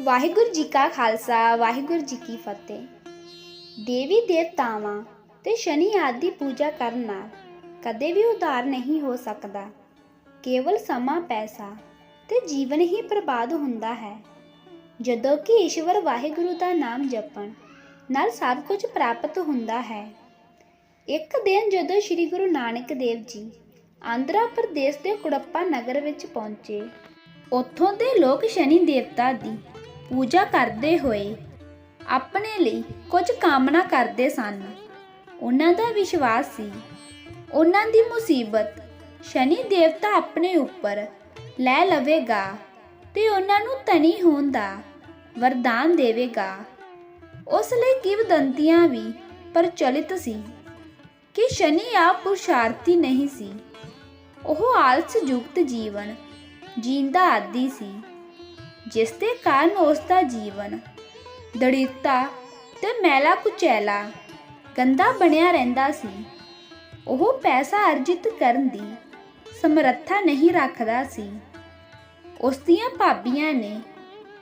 ਵਾਹਿਗੁਰੂ ਜੀ ਕਾ ਖਾਲਸਾ, ਵਾਹਿਗੁਰੂ ਜੀ ਕੀ ਫਤਿਹ। ਦੇਵੀ ਦੇਵਤਾਵਾਂ ਤੇ ਸ਼ਨੀ ਆਦਿ ਪੂਜਾ ਕਰਨ ਨਾਲ ਕਦੇ ਵੀ ਉਧਾਰ ਨਹੀਂ ਹੋ ਸਕਦਾ। ਕੇਵਲ ਸਮਾਂ, ਪੈਸਾ ਤੇ ਜੀਵਨ ਹੀ ਬਰਬਾਦ ਹੁੰਦਾ ਹੈ। ਜਦੋਂ ਕਿ ਈਸ਼ਵਰ ਵਾਹਿਗੁਰੂ ਦਾ ਨਾਮ ਜਪਣ ਨਾਲ ਸਭ ਕੁਝ ਪ੍ਰਾਪਤ ਹੁੰਦਾ ਹੈ। ਇੱਕ ਦਿਨ ਜਦੋਂ ਸ੍ਰੀ ਗੁਰੂ ਨਾਨਕ ਦੇਵ ਜੀ ਆਂਧਰਾ ਪ੍ਰਦੇਸ਼ ਦੇ ਕੁੜੱਪਾ ਨਗਰ ਵਿੱਚ ਪਹੁੰਚੇ, ਉੱਥੋਂ ਦੇ ਲੋਕ ਸ਼ਨੀ ਦੇਵਤਾ ਦੀ ਪੂਜਾ ਕਰਦੇ ਹੋਏ ਆਪਣੇ ਲਈ ਕੁਝ ਕਾਮਨਾ ਕਰਦੇ ਸਨ। ਉਹਨਾਂ ਦਾ ਵਿਸ਼ਵਾਸ ਸੀ। ਉਹਨਾਂ ਦੀ ਮੁਸੀਬਤ ਸ਼ਨੀ ਦੇਵਤਾ ਆਪਣੇ ਉੱਪਰ ਲੈ ਲਵੇਗਾ ਤੇ ਉਹਨਾਂ ਨੂੰ ਤਣੀ ਹੋਣ ਦਾ ਵਰਦਾਨ ਦੇਵੇਗਾ। ਉਸ ਲਈ ਕਿਵਦੰਤੀਆਂ ਵੀ ਪ੍ਰਚਲਿਤ ਸੀ ਕਿ ਸ਼ਨੀ ਆਪ ਪੁਰਸ਼ਾਰਥੀ ਨਹੀਂ ਸੀ। ਉਹ ਆਲਸ ਯੁਕਤ ਜੀਵਨ ਜੀਂਦਾ ਆਦੀ ਸੀ। ਜਿਸ ਦੇ ਕਾਰਨ ਉਸ ਦਾ ਜੀਵਨ। ਦੜਿੱਤਾ ਤੇ ਮੈਲਾ ਕੁਚੈਲਾ ਗੰਦਾ ਬਣਿਆ ਰਹਿੰਦਾ ਸੀ। ਉਹ ਪੈਸਾ ਅਰਜਿਤ ਕਰਨ ਦੀ ਸਮਰੱਥਾ ਨਹੀਂ ਰੱਖਦਾ ਸੀ। ਉਸ ਦੀਆਂ ਭਾਬੀਆਂ ਨੇ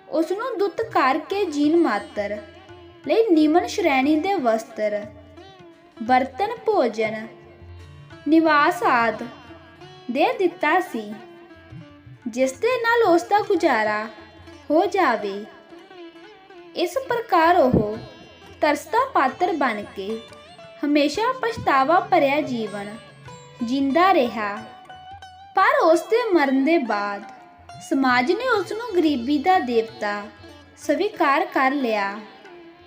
ਉਸ ਨੂੰ ਦੁੱਤ ਕਰਕੇ ਜੀਨ ਮਾਤਰ ਲਈ ਨਿਮਨ ਸ਼੍ਰੇਣੀ ਦੇ ਵਸਤਰ, ਬਰਤਨ, ਭੋਜਨ, ਨਿਵਾਸ ਆਦ ਦੇ ਦਿੱਤਾ ਸੀ, ਜਿਸ ਦੇ ਨਾਲ ਉਸ ਦਾ ਗੁਜ਼ਾਰਾ ਹੋ ਜਾਵੇ। ਇਸ ਪ੍ਰਕਾਰ ਉਹ ਤਰਸਤਾ ਪਾਤਰ ਬਣ ਕੇ ਹਮੇਸ਼ਾ ਪਛਤਾਵਾ ਭਰਿਆ ਜੀਵਨ ਜਿੰਦਾ ਰਿਹਾ। ਪਰ ਉਸ ਦੇ ਮਰਨ ਦੇ ਬਾਅਦ ਸਮਾਜ ਨੇ ਉਸ ਨੂੰ ਗਰੀਬੀ ਦਾ ਦੇਵਤਾ ਸਵੀਕਾਰ ਕਰ ਲਿਆ,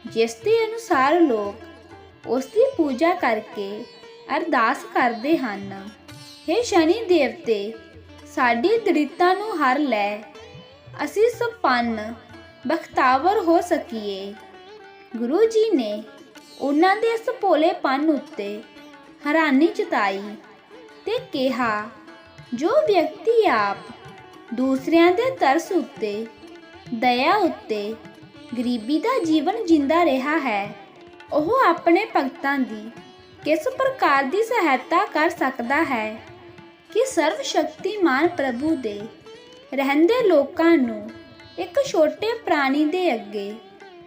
ਜਿਸ ਦੇ ਅਨੁਸਾਰ ਲੋਕ ਉਸ ਦੀ ਪੂਜਾ ਕਰਕੇ ਅਰਦਾਸ ਕਰਦੇ ਹਨ हे ਸ਼ਨੀ ਦੇਵਤੇ, ਸਾਡੀ ਦ੍ਰਿੜਤਾ ਨੂੰ ਹਰ ਲੈ ਅਸੀਂ ਸੰਪੰਨ ਬਖਤਾਵਰ ਹੋ ਸਕੀਏ। ਗੁਰੂ ਜੀ ਨੇ ਉਹਨਾਂ ਦੇ ਇਸ ਭੋਲੇਪਨ ਉੱਤੇ ਹੈਰਾਨੀ ਜਤਾਈ ਤੇ ਕਿਹਾ, ਜੋ ਵਿਅਕਤੀ ਆਪ ਦੂਸਰਿਆਂ ਦੇ ਤਰਸ ਉੱਤੇ, ਦਇਆ ਉੱਤੇ ਗਰੀਬੀ ਦਾ ਜੀਵਨ ਜਿੰਦਾ ਰਿਹਾ ਹੈ, ਉਹ ਆਪਣੇ ਭਗਤਾਂ ਦੀ ਕਿਸ ਪ੍ਰਕਾਰ ਦੀ ਸਹਾਇਤਾ ਕਰ ਸਕਦਾ ਹੈ ਕਿ ਸਰਵ ਸ਼ਕਤੀਮਾਨ ਪ੍ਰਭੂ ਦੇ ਰਹਿੰਦੇ ਲੋਕਾਂ ਨੂੰ ਇੱਕ ਛੋਟੇ ਪ੍ਰਾਣੀ ਦੇ ਅੱਗੇ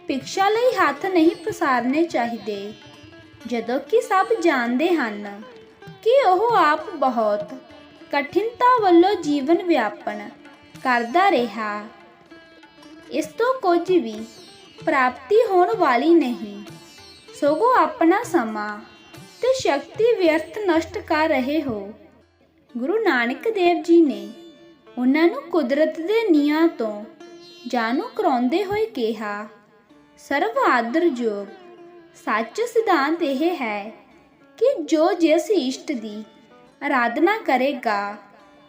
ਭਿਕਸ਼ਾ ਲਈ ਹੱਥ ਨਹੀਂ ਪਸਾਰਨੇ ਚਾਹੀਦੇ। ਜਦੋਂ ਕਿ ਸਭ ਜਾਣਦੇ ਹਨ ਕਿ ਉਹ ਆਪ ਬਹੁਤ ਕਠਿਨਤਾ ਵੱਲੋਂ ਜੀਵਨ ਵਿਆਪਨ ਕਰਦਾ ਰਿਹਾ। ਇਸ ਤੋਂ ਕੁਝ ਵੀ ਪ੍ਰਾਪਤੀ ਹੋਣ ਵਾਲੀ ਨਹੀਂ। ਸਗੋਂ ਆਪਣਾ ਸਮਾਂ ਤੇ ਸ਼ਕਤੀ ਵਿਅਰਥ ਨਸ਼ਟ ਕਰ ਰਹੇ ਹੋ। ਗੁਰੂ ਨਾਨਕ ਦੇਵ ਜੀ ਨੇ ਉਹਨਾਂ ਨੂੰ ਕੁਦਰਤ ਦੇ ਨਿਆਂ ਤੋਂ ਜਾਣੂ ਕਰਾਉਂਦੇ ਹੋਏ ਕਿਹਾ ਸਰਵ ਆਦਰ ਜੋਗ ਸੱਚ ਸਿਧਾਂਤ ਇਹ ਹੈ ਕਿ ਜੋ ਜਿਸ ਇਸ਼ਟ ਦੀ ਆਰਾਧਨਾ ਕਰੇਗਾ,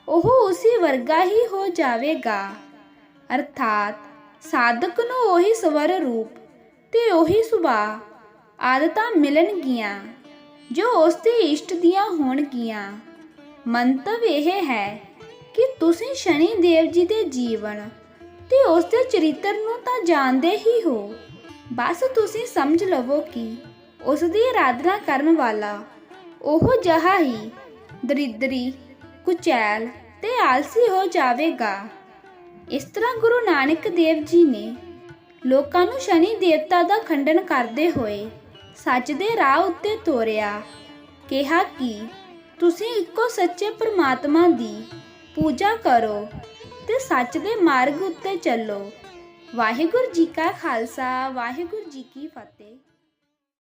ਉਹ ਉਸੇ ਵਰਗਾ ਹੀ ਹੋ ਜਾਵੇਗਾ। ਅਰਥਾਤ ਸਾਧਕ ਨੂੰ ਉਹੀ ਸਵਰ ਰੂਪ ਤੇ ਉਹੀ ਸੁਭਾਅ ਆਦਤਾਂ ਮਿਲਣਗੀਆਂ, ਜੋ ਉਸ ਦੇ ਇਸ਼ਟ ਦੀਆਂ ਹੋਣਗੀਆਂ। ਮੰਤਵ ਇਹ ਹੈ ਤੁਸੀਂ ਸ਼ਨੀ ਦੇਵ ਜੀ ਦੇ ਜੀਵਨ ਤੇ ਉਸ ਦੇ ਚਰਿੱਤਰ ਨੂੰ ਤਾਂ ਜਾਣਦੇ ਹੀ ਹੋ। ਬਸ ਤੁਸੀਂ ਸਮਝ ਲਵੋ ਕਿ ਉਸ ਦੀ ਆਰਾਧਨਾ ਕਰਨ ਵਾਲਾ ਉਹ ਜਹਾ ਹੀ ਦਰਿਦਰੀ, ਕੁਚੈਲ ਤੇ ਆਲਸੀ ਹੋ ਜਾਵੇਗਾ। ਇਸ ਤਰ੍ਹਾਂ ਗੁਰੂ ਨਾਨਕ ਦੇਵ ਜੀ ਨੇ ਲੋਕਾਂ ਨੂੰ ਸ਼ਨੀ ਦੇਵਤਾ ਦਾ ਖੰਡਨ ਕਰਦੇ ਹੋਏ ਸੱਚ ਦੇ ਰਾਹ ਉੱਤੇ ਤੋਰਿਆ। ਕਿਹਾ ਕਿ ਤੁਸੀਂ ਇੱਕੋ ਸੱਚੇ ਪ੍ਰਮਾਤਮਾ ਦੀ ਪੂਜਾ ਕਰੋ ਤੇ ਸੱਚ ਦੇ ਮਾਰਗ ਉੱਤੇ ਚੱਲੋ। ਵਾਹਿਗੁਰੂ ਜੀ ਕਾ ਖਾਲਸਾ, ਵਾਹਿਗੁਰੂ ਜੀ ਕੀ ਫਤਿਹ।